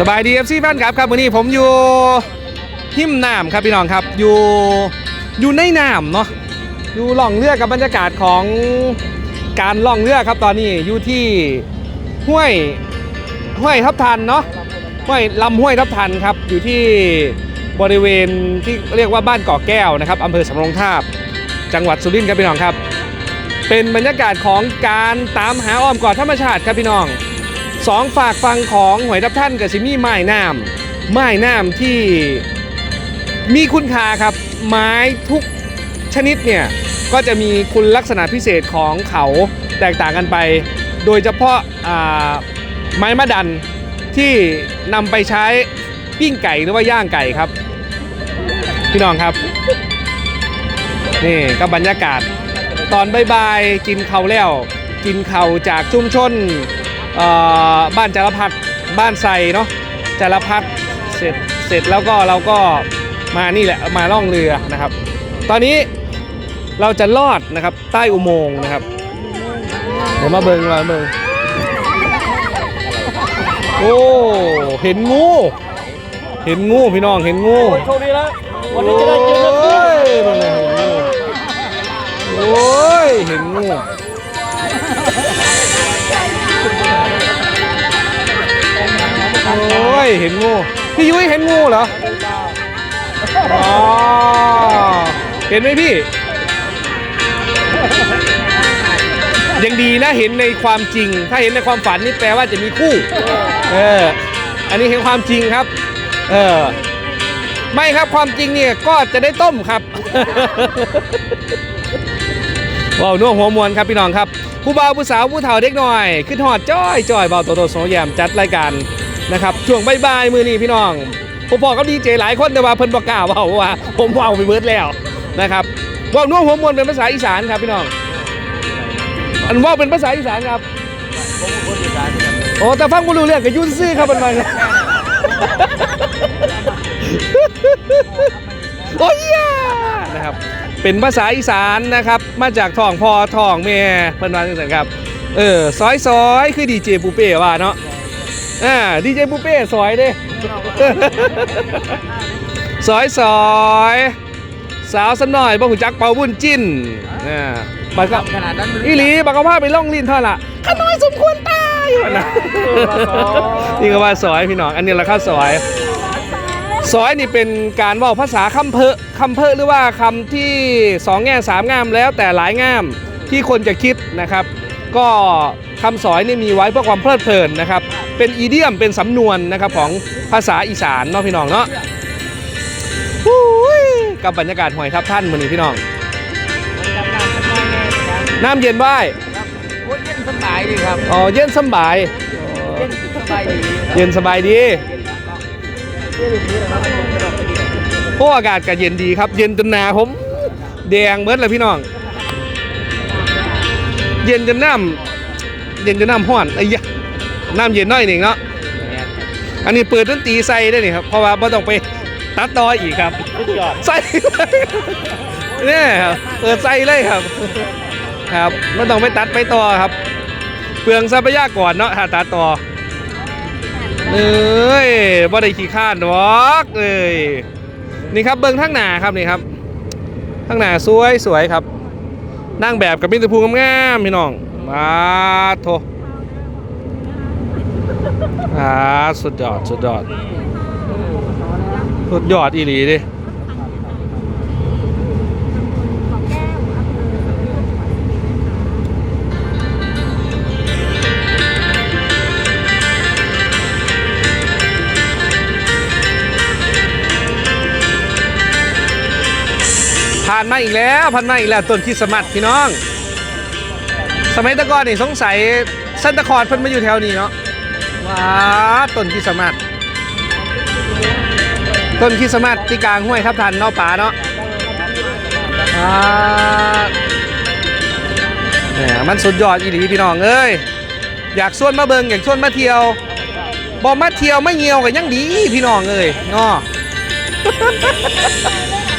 สบายดีเอฟซีแฟนครับครับวันนี้ผมอยู่หิมน้ำครับพี่น้องครับอยู่อยู่ในน้ำเนาะอยู่ล่องเรือกับบรรยากาศของการล่องเรือครับตอนนี้อยู่ที่ห้วยห้วยทับทันเนาะห้วยลำห้วยทับทันครับอยู่ที่บริเวณที่เรียกว่าบ้านเกาะแก้วนะครับอำเภอสำโรงทาบ จังหวัดสุรินทร์ครับพี่น้องครับ เป็นบรรยากาศของการตามหาอ้อมกอดธรรมชาติครับพี่น้อง สองฝากฟังของหวยทับท่านกับซิมี่ไม้น้ำไม้น้ำที่มีคุณค่าครับ ไม้ทุกชนิดเนี่ยก็จะมีคุณลักษณะพิเศษของเขาแตกต่างกันไป โดยเฉพาะาไม้มะดันที่นำไปใช้ปิ้งไก่หรือว่าย่างไก่ครับ พี่น้องครับ นี่ก็บรรยากาศ ตอนบ่ายๆกินเขาแล้ว กินเขาจากชุมชน บ้านจารพักบ้านไซเนาะจารพักเสร็จเสร็จแล้วก็เราก็มานี่แหละมาล่องเรือนะครับ ตอนนี้เราจะลอดนะครับใต้อุโมงค์นะครับ เดี๋ยวมาเบิงมาเบิงโอ้เห็นงู เห็นงูพี่น้องเห็นงูโชคดีแล้ววันนี้จะได้เจอเรื่องโอ้ยมันเลยเห็นงูโอ้ยเห็นงู เห็นงู พี่ยุ้ยเห็นงูเหรออ๋อเห็นไหมพี่ ยังดีนะเห็นในความจริง ถ้าเห็นในความฝันนี่แปลว่าจะมีคู่ เออ อันนี้เห็นความจริงครับ เออ ไม่ครับความจริงเนี่ยก็จะได้ต้มครับว้าวนัวหัวมวลครับพี่น้องครับผู้บ่าวผู้สาวผู้เฒ่าเด็กหน้อย ขึ้นหอดจ้อยจ้อยเบาโตโตโซแยมจัดรายการ นะครับช่วงบ่ายๆมือนี้พี่น้องผมบอกกับดีเจหลายคนแต่ว่าเพิ่นบอกกล้าเว่าว่า ผมว่าไปเบิร์ดแล้วนะครับว่านัวหัวมวลเป็นภาษาอีสานครับพี่น้องอันว่าเป็นภาษาอีสานครับโอ้แต่ฟังบ่รู้เรื่องก็ยุ่นซื่อครับมันมาโอ้ยนะครับเป็นภาษาอีสานนะครับ มาจากท้องพ่อท้องแม่เพิ่นว่าจังซั่นครับเออซอยซอยคือดีเจปูเป้ว่าเนาะ อ่าดีเจปูเป้ซอยเด้ซอยซอยสาวสำน้อยบ่หูจักเป่าบุญจิ้นอ่าบัดก็ขนาดนั้นอีหลีบักกะว่าไปล่องลิ้นเท่าละข้าน้อยสมควรตายว่ะนะนี่ก็ว่าซอยพี่น้อง อันนี้ละข้าวซอยซอยนี่เป็นการเว่าภาษาคำเพอคำเพอหรือว่าคำที่สองแง่สามงามแล้วแต่หลายงามที่คนจะคิดนะครับ ก็คำสอยนี่มีไว้เพื่อความเพลิดเพลินนะครับ เป็นอีเดียมเป็นสำนวนนะครับของภาษาอีสานเนาะพี่น้องเนาะฮู้ยกับบรรยากาศหอยทับท่านมือนี้พี่น้องน้ำเย็นว่ายโอ้ยเย็นสบายดีครับอ๋อเย็นสำบายเย็นสบายดีเย็นสบายดีโอ้อากาศก็เย็นดีครับ เย็นจนหนาผมแดงเบิดเลยพี่น้อง เย็นจนน้ำเย็นจนน้ำห้อนไอ้ยะ น้ำเย็นน้อยหนึ่งเนาะอันนี้เปิดดนตรีใส่ได้นี่ครับ เพราะว่าไม่ต้องไปตัดต่ออีกครับสุดยอดใส่เนี่ยครับเปิดใส่เลยครับ ครับไม่ต้องไปตัดไปต่อครับ เปลืองทรัพยากรเนาะถ้าตัดต่อเอ้ยบ่ได้ขี้ข้านหรอกเอ้ยนี่ครับเบิ้งทั้งหนาครับนี่ครับทั้งหนาสวยสวยครับ นั่งแบบกับมิตรภูมิงามๆพี่น้องมาโท อ่าสุดยอดสุดยอด สุดยอดอีหลีดิผ่านมาอีกแล้วผ่านมาอีกแล้วต้นคริสต์มาสพี่น้อง สมัยแตะก่อนนี่สงสัยซันตาคลอร์ดเพิ่นมาอยู่แถวนี้เนาะ ว้าต้นคริสมาสต้นคริสมาสที่กลางห้วยทับทันเนาะป่าเนาะอ่าเนี่ยมันสุดยอดอีหลีพี่น้องเอ้ยอยากชวนมาเบิงอยากชวนมาเที่ยวบอมาเที่ยวไม่เงียวกันยังดีพี่น้องเอ้ยเนาะ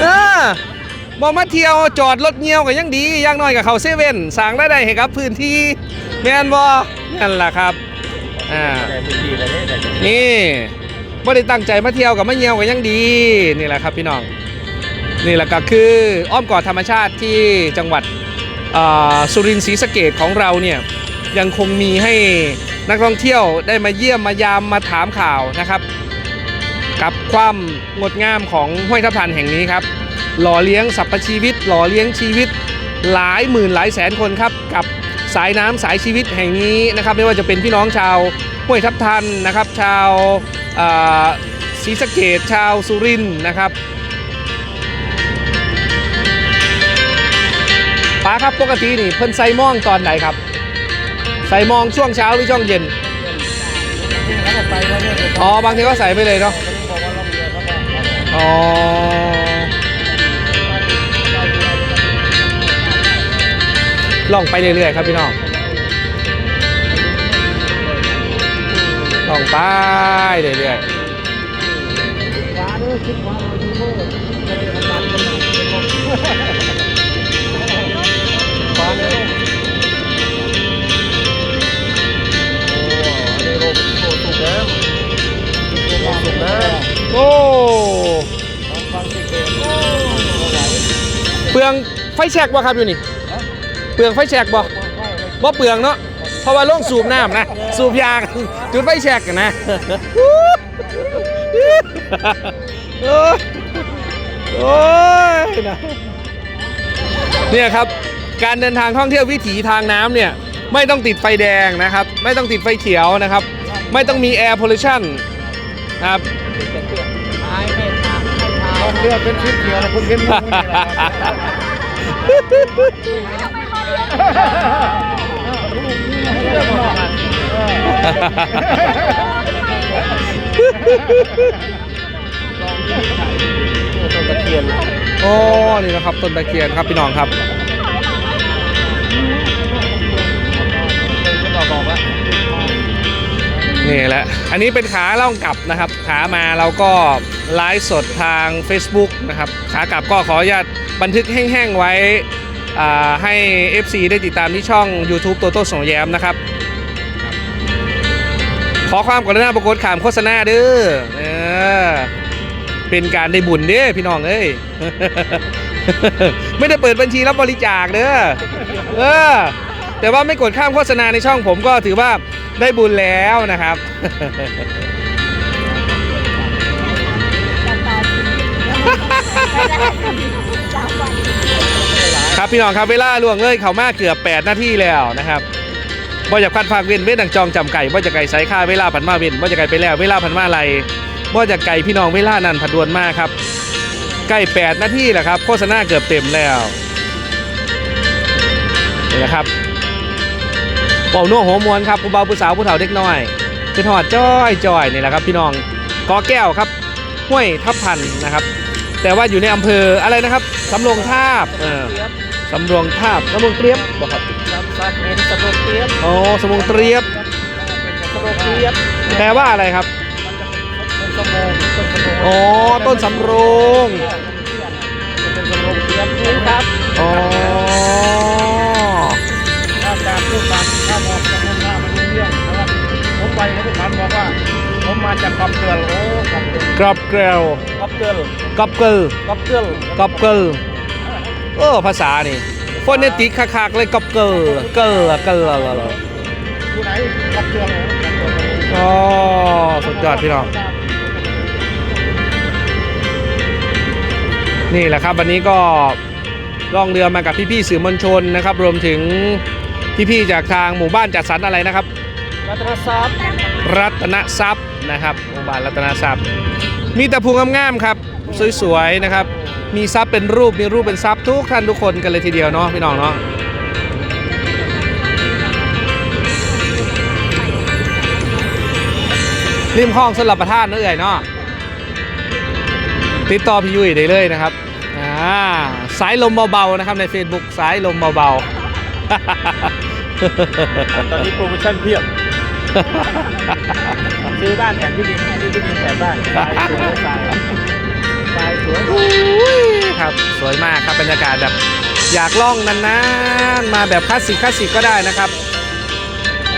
เออบอมาเที่ยวจอดรถเงียวกันยังดีย่างน้อยกับเขาเซเว่นสั่งได้ได้ให้กับพื้นที่แมนบอนั่นแหละครับ อ่าแต่พื้นที่อะไรเนี่ยแต่นี่ไม่ได้ตั้งใจมาเที่ยวกับมาเยี่ยวกันยังดีนี่แหละครับพี่น้องนี่แหละก็คืออ้อมกอดธรรมชาติที่จังหวัดอ่าสุรินทร์ศรีสะเกดของเราเนี่ยยังคงมีให้นักท่องเที่ยวได้มาเยี่ยมมายามมาถามข่าวนะครับ กับความงดงามของห้วยทับทันแห่งนี้ครับ หล่อเลี้ยงสรรพชีวิต หล่อเลี้ยงชีวิตหลายหมื่นหลายแสนคนครับกับ สายน้ำสายชีวิตแห่งนี้นะครับ ไม่ว่าจะเป็นพี่น้องชาวห้วยทับทันนะครับ ชาวศรีสะเกดชาวสุรินนะครับป้าครับปกตินี่เพิ่นใส่มองตอนไหนครับ ใส่มองช่วงเช้าหรือช่วงเย็นอ๋อบางทีก็ใส่ไปเลยเนาะอกว่าล่อ ล่องไปเรื่อยๆครับพี่น้องล่องไปเรื่อยฟ้าด้วยคิดว่าเราดูเมื่อจะได้ทำงานกันเป็นลมฟ้าเนี่ยโอ้อันนี้โลกโลกสุกแล้วโลกสุกแล้วๆโอ้เปลืองไฟแช็กบ่ครับอยู่นี่ เปลืองไฟแช็กบ่บ่เปลืองเนาะเพราะว่าล่องสูบน้ำนะ สูบยางจุดไฟแช็กกันนะโอ้ยโอ้ยนะเนี่ยครับการเดินทางท่องเที่ยววิถีทางน้ำเนี่ยไม่ต้องติดไฟแดงนะครับ ไม่ต้องติดไฟเขียวนะครับ ไม่ต้องมีแอร์พ l ล t ชันนะครับท้ายไม่ทางไม่ทางต้องเลือกเป็นชุดเดียวนะคุณเห็นมุมนี่แหละครับ ต้นตะเคียนโอ้นี่นะครับต้นตะเคียนครับพี่น้องครับนี่แหละ อันนี้เป็นขาล่องกลับนะครับ ขามาเราก็ไลฟ์สดทาง Facebook นะครับ ขากลับก็ขออนุญาตบันทึกแห้งๆไว้ ให้ FC ได้ติดตามที่ช่อง YouTube โตโต้สงแย้มนะครับ ขอความกรุณาปรากฏขามโฆษณาเด้อเออเป็นการได้บุญเด้อพี่น้องเอ้ยไม่ได้เปิดบัญชีรับบริจาคเด้อเออแต่ว่าไม่กดข้ามโฆษณาในช่องผมก็ถือว่าได้บุญแล้วนะครับ ครับพี่น้องครับเวลาล่วงเลยเขามากเกือบ 8 นาทีแล้วนะครับบ่อยากพัดภาคเว้นเว้นดังจองจำไก่บ่จะไก่ใส่ค่าเวลาผันมาเว้นบ่จะไก่ไปแล้วเวลาผันมาอะไรบ่จะไก่พี่น้องเวลานั้นผัดดวนมากครับใกล้8นาทีแหละครับโฆษณาเกือบเต็มแล้วนี่แหละครับเป่าโน่หัวมวนครับผู้เบาผู้สาวผู้เฒ่าเด็กน้อยคือทอดจ้อยจ้อยนี่แหละครับ พี่น้องกอแก้วครับห้วยทับพันนะครับ แต่ว่าอยู่ในอำเภออะไรนะครับสำโรงทาบเออ สำโรงทาบสำโรงเตรียบบอกครับซับซักเป็นสะโพกเตรียมอ๋อสำโรงเตรียบสะโพกเตรียมแปลว่าอะไรครับเป็นสะโพกต้นสะโพกอ๋อต้นสำโรงเป็นสะโพกเตรียมนี่ครับอ๋อถ้าการพูดตามถ้ามองจากมุมหน้ามันไม่เรื่องเพราะว่าผมไปเขาไปถามบอกว่าผมมาจากกำเตือนโอ้กำเตือนกรอบเกลก๊อปเกิลกรอบเกลก๊อปเกิลกรอบเกล เออภาษานี่ฟอนเนติกคักๆเลยกรอบเกลเกลเกลอยู่ไหนกำเตือนโอ้กำเตือนโอ้อ๋อสุดยอดพี่น้องนี่แหละครับวันนี้ก็ล่องเรือมากับพี่ๆสื่อมวลชนนะครับ รวมถึงพี่ๆจากทางหมู่บ้านจัดสรรอะไรนะครับ รัตนทรัพย์รัตนทรัพย์นะครับโรงพยาบาลรัตนทรัพย์ มีแต่ภูงามๆครับ สวยๆนะครับ มีทรัพย์เป็นรูปมีรูปเป็นทรัพย์ทุกท่านทุกคนกันเลยทีเดียวเนาะพี่น้องเนาะริมคลองสลับประทานเนั่นเอ่ยเนาะติดต่อพี่ยุ้ยได้เลยนะครับอ่าสายลมเบาๆนะครับใน Facebook สายลมเบาๆตอนนี้โปรโมชั่นเพียบซื้อบ้านแถมที่ดินซื้อที่ดินแถมบ้านทรายสวยทรายทรายสวยครับสวยมากครับบรรยากาศแบบอยากล่องนานๆมาแบบคลาสสิกคลาสสิกก็ได้นะครับ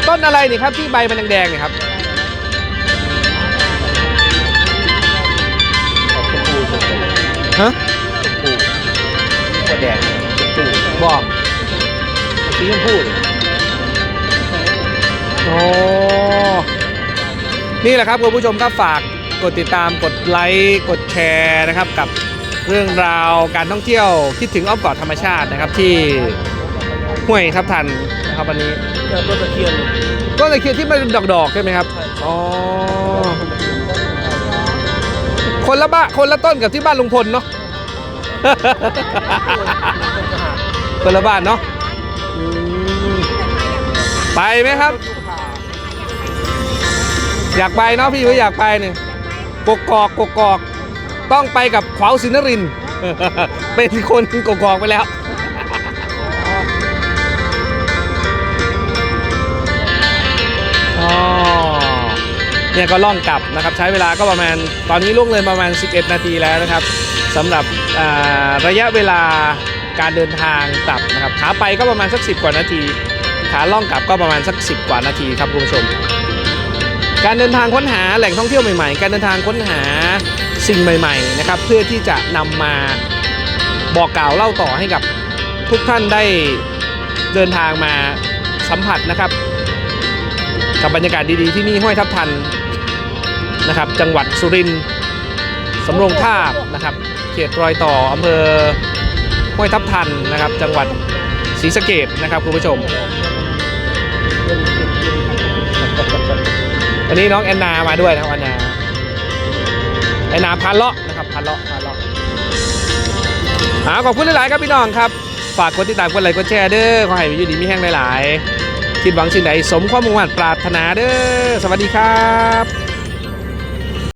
ต้นอะไรนี่ครับที่ใบมันแดงๆนี่ครับออกชมพูฮะชมพูตัวแดงชมพูบอกสีชมพูโอ้นี่แหละครับคุณผู้ชมครับฝาก กดติดตามกดไลค์กดแชร์นะครับ กับเรื่องราวการท่องเที่ยวคิดถึงอ้อมกอดธรรมชาตินะครับ ที่ห้วยทับทันนะครับวันนี้เจอต้นตะเคียนต้นตะเคียนที่มันเป็นดอกๆใช่ไหมครับอ๋อคนละบ้านคนละต้นกับที่บ้านลุงพลเนาะ คนละบ้านเนาะอืมไปไหมครับ อยากไปเนาะพี่ว่าอยากไปเนี่ย กกอกกกอก ต้องไปกับขวาวสินริน เป็นคนกกอกไปแล้วอ๋อเนี่ยก็ล่องกลับนะครับ ใช้เวลาก็ประมาณตอนนี้ล่วงเลยประมาณ 11 นาทีแล้วนะครับสำหรับระยะเวลาการเดินทางกลับนะครับขาไปก็ประมาณสัก 10 กว่านาที ขาล่องกลับก็ประมาณสัก 10 กว่านาทีครับคุณผู้ชม การเดินทางค้นหาแหล่งท่องเที่ยวใหม่ๆ การเดินทางค้นหาสิ่งใหม่ๆนะครับเพื่อที่จะนำมาบอกกล่าวเล่าต่อให้กับทุกท่านได้เดินทางมาสัมผัสนะครับ กับบรรยากาศดีๆที่นี่ห้วยทับทันนะครับ จังหวัดสุรินทร์สำโรงทาบนะครับ เขตรอยต่ออำเภอห้วยทับทันนะครับ จังหวัดศรีสะเกดนะครับคุณผู้ชม วันนี้น้องแอนนามาด้วยนะแอนนาแอนนาพาเลาะนะครับพาเลาะพาเลาะหาขอบคุณหลายๆครับพี่น้องครับ ฝากกดติดตามกดไลค์กดแชร์เด้อขอให้มีอยู่ดีมีแห้งหลายๆคิดหวังสิ่งใดสมความมุ่งมั่นปรารถนาเด้อสวัสดีครับ